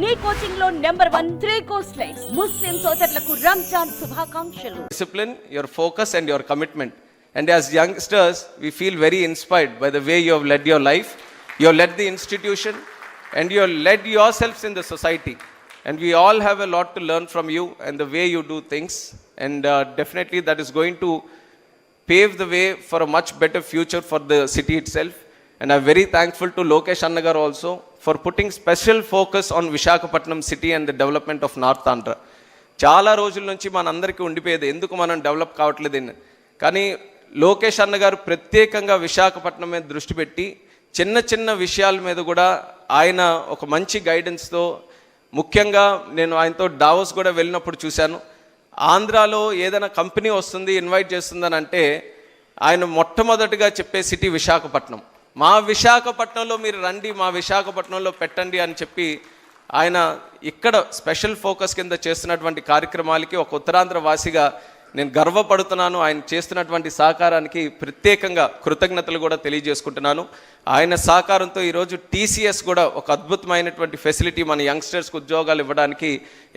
నీ కోచింగ్లో number one three course line ముస్లిం సోదరులకు రంజాన్ శుభాకాంక్షలు discipline, your focus, and your commitment. And as youngsters, we feel very inspired by the way you have led your life. You have led the institution and you have led yourselves in the society. And we all have a lot to learn from you and the way you do things. And uh, definitely, that is going to pave the way for a much better future for the city itself. And I'm very thankful to Lokesh Annagar also for putting special focus on Visakhapatnam city and the development of north Andhra చాలా రోజుల నుంచి మనందరికీ ఉండిపోయేది. ఎందుకు మనం develop కావట్లేదు కానీ లోకేష్ అన్న గారు ప్రత్యేకంగా విశాఖపట్నం మీద దృష్టి పెట్టి చిన్న చిన్న విషయాల మీద కూడా ఆయన ఒక మంచి గైడెన్స్తో ముఖ్యంగా నేను ఆయనతో డావోస్ కూడా వెళ్ళినప్పుడు చూశాను. ఆంధ్రాలో ఏదైనా కంపెనీ వస్తుంది ఇన్వైట్ చేస్తుందని అంటే ఆయన మొట్టమొదటిగా చెప్పే సిటీ విశాఖపట్నం మా విశాఖపట్నంలో మీరు రండి మా విశాఖపట్నంలో పెట్టండి అని చెప్పి ఆయన ఇక్కడ స్పెషల్ ఫోకస్ కింద చేస్తున్నటువంటి కార్యక్రమాలకి ఒక ఉత్తరాంధ్ర వాసిగా నేను గర్వపడుతున్నాను. ఆయన చేస్తున్నటువంటి సహకారానికి ప్రత్యేకంగా కృతజ్ఞతలు కూడా తెలియజేసుకుంటున్నాను. ఆయన సహకారంతో ఈరోజు టీసీఎస్ కూడా ఒక అద్భుతమైనటువంటి ఫెసిలిటీ మన యంగ్స్టర్స్కి ఉద్యోగాలు ఇవ్వడానికి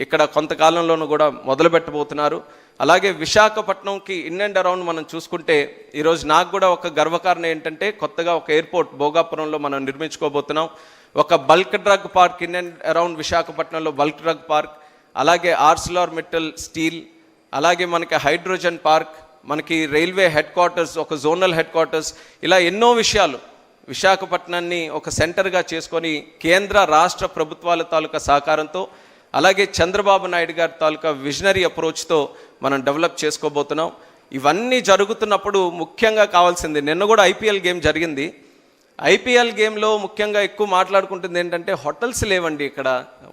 ఇక్కడ కొంతకాలంలోనూ కూడా మొదలు పెట్టబోతున్నారు అలాగే విశాఖపట్నంకి ఇన్ అండ్ అరౌండ్ మనం చూసుకుంటే ఈరోజు నాకు కూడా ఒక గర్వకారణం ఏంటంటే కొత్తగా ఒక ఎయిర్పోర్ట్ భోగాపురంలో మనం నిర్మించుకోబోతున్నాం. ఒక bulk drug park in and around విశాఖపట్నంలో బల్క్ డ్రగ్ పార్క్. అలాగే ఆర్సిలార్ మెటల్ స్టీల్ అలాగే మనకి హైడ్రోజన్ పార్క్ మనకి రైల్వే హెడ్ క్వార్టర్స్ ఒక జోనల్ హెడ్ క్వార్టర్స్ ఇలా ఎన్నో విషయాలు విశాఖపట్నాన్ని ఒక సెంటర్గా చేసుకొని కేంద్ర రాష్ట్ర ప్రభుత్వాల తాలూకా సహకారంతో అలాగే చంద్రబాబు నాయుడు గారి తాలూకా విజనరీ అప్రోచ్తో మనం డెవలప్ చేసుకోబోతున్నాం. ఇవన్నీ జరుగుతున్నప్పుడు ముఖ్యంగా కావాల్సింది నిన్న కూడా ఐపీఎల్ గేమ్ జరిగింది. ఐపీఎల్ గేమ్లో ముఖ్యంగా ఎక్కువ మాట్లాడుకుంటుంది ఏంటంటే హోటల్స్ లేవండి ఇక్కడ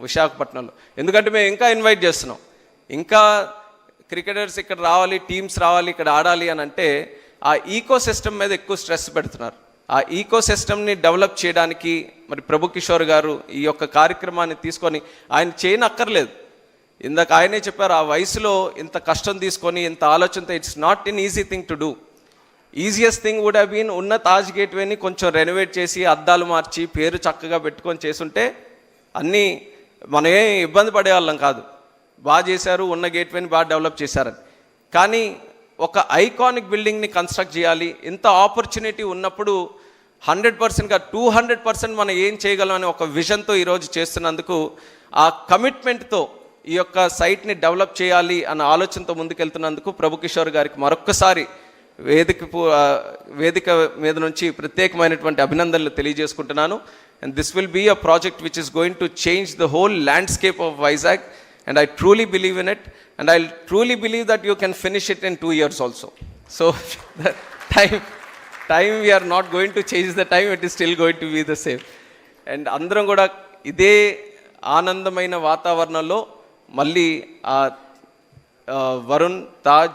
విశాఖపట్నంలో. ఎందుకంటే మేము ఇంకా ఇన్వైట్ చేస్తున్నాం. ఇంకా క్రికెటర్స్ ఇక్కడ రావాలి టీమ్స్ రావాలి ఇక్కడ ఆడాలి అని అంటే ఆ ఈకో సిస్టమ్ మీద ఎక్కువ స్ట్రెస్ పెడుతున్నారు. ఆ ఈకో సిస్టమ్ని డెవలప్ చేయడానికి మరి ప్రభు కిషోర్ గారు ఈ యొక్క కార్యక్రమాన్ని తీసుకొని ఆయన చేయనక్కర్లేదు. ఇందాక ఆయనే చెప్పారు ఆ వయసులో ఇంత కష్టం తీసుకొని ఇంత ఆలోచనతో it's not in easy thing to do easiest thing would have been ఉన్న తాజ్ గేట్వేని కొంచెం రెనోవేట్ చేసి అద్దాలు మార్చి పేరు చక్కగా పెట్టుకొని చేసుంటే అన్నీ మనం ఏం ఇబ్బంది పడేవాళ్ళం కాదు. బాగా చేశారు ఉన్న గేట్వేని బాగా డెవలప్ చేశారని. కానీ ఒక ఐకానిక్ బిల్డింగ్ని కన్స్ట్రక్ట్ చేయాలి. ఇంత ఆపర్చునిటీ ఉన్నప్పుడు హండ్రెడ్ పర్సెంట్గా టూ హండ్రెడ్ పర్సెంట్ మనం ఏం చేయగలం అనే ఒక విజన్తో ఈరోజు చేస్తున్నందుకు ఆ కమిట్మెంట్తో ఈ యొక్క సైట్ని డెవలప్ చేయాలి అన్న ఆలోచనతో ముందుకెళ్తున్నందుకు ప్రభు కిషోర్ గారికి మరొక్కసారి వేదిక వేదిక మీద నుంచి ప్రత్యేకమైనటువంటి అభినందనలు తెలియజేసుకుంటున్నాను. And this will be a project which is going to change the whole landscape of Vizag and I truly believe in it and I truly believe that you can finish it in two years also so time time we're not going to change the time it is still going to be the same and అందరం కూడా ఇదే ఆనందమైన వాతావరణంలో మళ్ళీ ఆ వరుణ్ తాజ్